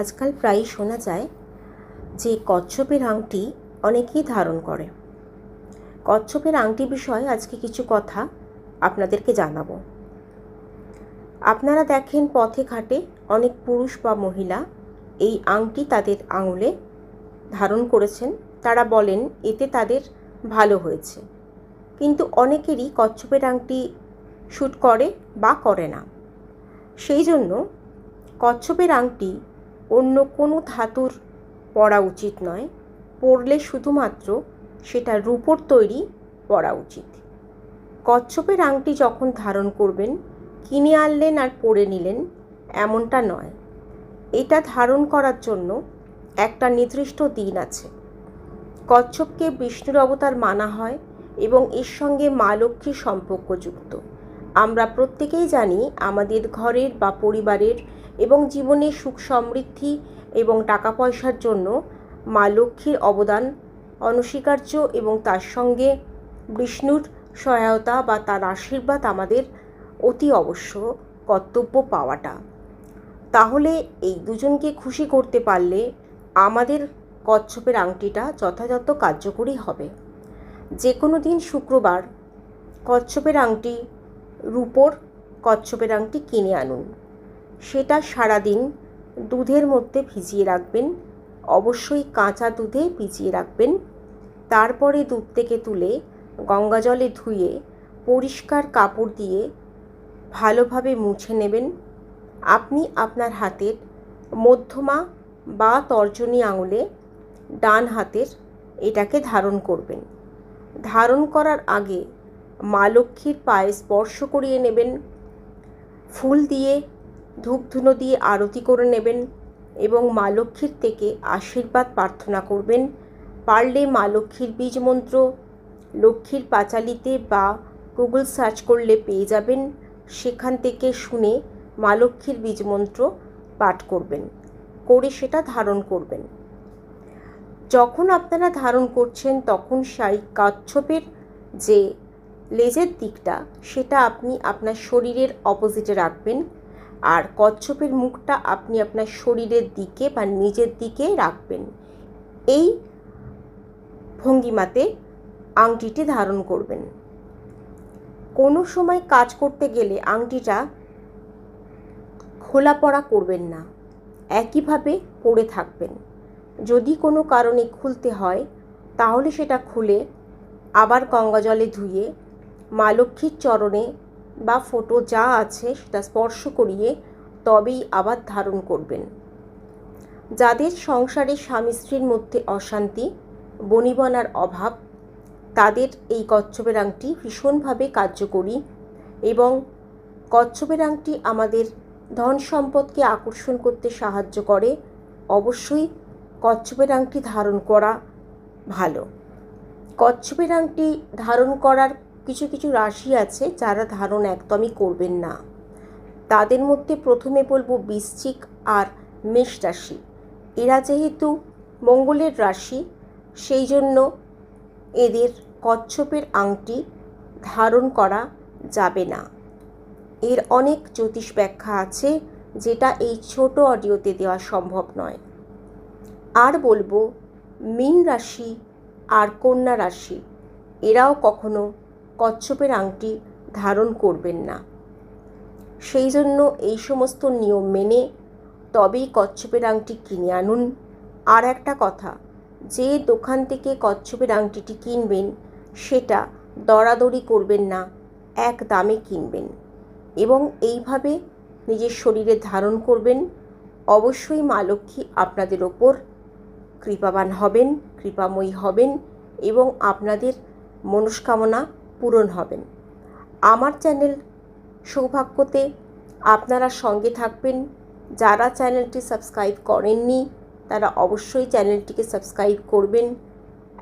আজকাল প্রায়ই শোনা যায় যে কচ্ছপের আংটি অনেকেই ধারণ করে। কচ্ছপের আংটি বিষয়ে আজকে কিছু কথা আপনাদেরকে জানাব। আপনারা দেখেন পথে ঘাটে অনেক পুরুষ বা মহিলা এই আংটি তাদের আঙুলে ধারণ করেছেন। তারা বলেন, এতে তাদের ভালো হয়েছে। কিন্তু অনেকেরই কচ্ছপের আংটি শ্যুট করে বা করে না। সেই জন্য কচ্ছপের আংটি অন্য কোনো ধাতুর পরা উচিত নয় পরলে শুধুমাত্র সেটা রূপোর তৈরি পরা উচিত। কচ্ছপের আংটি যখন ধারণ করবেন, কিনে আনলেন আর পরে নিলেন, এমনটা নয়। এটা ধারণ করার জন্য একটা নির্দিষ্ট দিন আছে। কচ্ছপকে বিষ্ণুর অবতার মানা হয় এবং এর সঙ্গে মা লক্ষ্মীর সম্পর্কযুক্ত। আমরা প্রত্যেকেই জানি আমাদের ঘরের বা পরিবারের এবং জীবনে সুখ সমৃদ্ধি এবং টাকা পয়সার জন্য মা লক্ষ্মীর অবদান অনস্বীকার্য এবং তার সঙ্গে বিষ্ণুর সহায়তা বা তার আশীর্বাদ আমাদের অতি অবশ্য কর্তব্য পাওয়াটা। তাহলে এই দুজনকে খুশি করতে পারলে আমাদের কচ্ছপের আংটিটা যথাযথ কার্যকরী হবে। যে কোনো দিন শুক্রবার কচ্ছপের আংটি রূপোর কচ্ছপের আংটি কিনে আনুন। সেটা সারাদিন দুধের মধ্যে ভিজিয়ে রাখবেন। অবশ্যই কাঁচা দুধে ভিজিয়ে রাখবেন। তারপরে দুধ থেকে তুলে গঙ্গা জলে ধুয়ে পরিষ্কার কাপড় দিয়ে ভালোভাবে মুছে নেবেন। আপনি আপনার হাতের মধ্যমা বা তর্জনী আঙুলে ডান হাতের এটাকে ধারণ করবেন। ধারণ করার আগে মা লক্ষ্মীর পায়ে স্পর্শ করিয়ে নেবেন। ফুল দিয়ে ধূপধুনো দিয়ে আরতি করে নেবেন এবং মা লক্ষ্মীর থেকে আশীর্বাদ প্রার্থনা করবেন। পারলে মা লক্ষ্মীর বীজ মন্ত্র, লক্ষ্মীর পাঁচালিতে বা গুগল সার্চ করলে পেয়ে যাবেন। সেখান থেকে শুনে মা লক্ষ্মীর বীজ মন্ত্র পাঠ করবেন, করে সেটা ধারণ করবেন। যখন আপনারা ধারণ করছেন, তখন সেই কচ্ছপের যে লেজের দিকটা, সেটা আপনি আপনার শরীরের অপোজিটে রাখবেন। আর কচ্ছপের মুখটা আপনি আপনার শরীরের দিকে বা নিজের দিকে রাখবেন। এই ভঙ্গিমাতে আংটিটি ধারণ করবেন। কোনো সময় কাজ করতে গেলে আংটিটা খোলা পড়া করবেন না। একইভাবে পড়ে থাকবেন। যদি কোনো কারণে খুলতে হয়, তাহলে সেটা খুলে আবার গঙ্গা জলে ধুয়ে মা লক্ষ্মীর চরণে বা ফটো যা আছে সেটা স্পর্শ করিয়ে তবেই আবার ধারণ করবেন। যাদের সংসারে স্বামী স্ত্রীর মধ্যে অশান্তি, বনিবনার অভাব, তাদের এই কচ্ছপের আংটি ভীষণভাবে কার্যকরী এবং কচ্ছপের আংটি আমাদের ধন সম্পদকে আকর্ষণ করতে সাহায্য করে, অবশ্যই কচ্ছপের আংটি ধারণ করা ভালো। কচ্ছপের আংটি ধারণ করার কিছু কিছু রাশি আছে যারা ধারণ একদমই করবেন না। তাদের মধ্যে প্রথমে বলব বৃশ্চিক আর মেষ রাশি। এরা যেহেতু মঙ্গলের রাশি সেই জন্য এদের কচ্ছপের আংটি ধারণ করা যাবে না। এর অনেক জ্যোতিষ ব্যাখ্যা আছে যেটা এই ছোট অডিওতে দেওয়া সম্ভব নয়। আর বলব মীন রাশি আর কন্যা রাশি, এরাও কখনো কচ্ছপের আংটি ধারণ করবেন না। সেই জন্য এই সমস্ত নিয়ম মেনে তবেই কচ্ছপের আংটি কিনে আনুন। আর একটা কথা, যে দোকান থেকে কচ্ছপের আংটিটি কিনবেন, সেটা দরাদরি করবেন না, এক দামে কিনবেন। এবং এইভাবে নিজের শরীরে ধারণ করবেন। অবশ্যই মা লক্ষ্মী আপনাদের ওপর কৃপাবান হবেন, কৃপাময়ী হবেন এবং আপনাদের মনস্কামনা পূরণ হবেন। আমার চ্যানেল সৌভাগ্যতে আপনারা সঙ্গে থাকবেন। যারা চ্যানেলটি সাবস্ক্রাইব করেননি, তারা অবশ্যই চ্যানেলটিকে সাবস্ক্রাইব করবেন,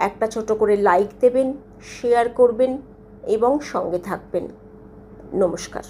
একটা ছোট করে লাইক দেবেন, শেয়ার করবেন এবং সঙ্গে থাকবেন। নমস্কার।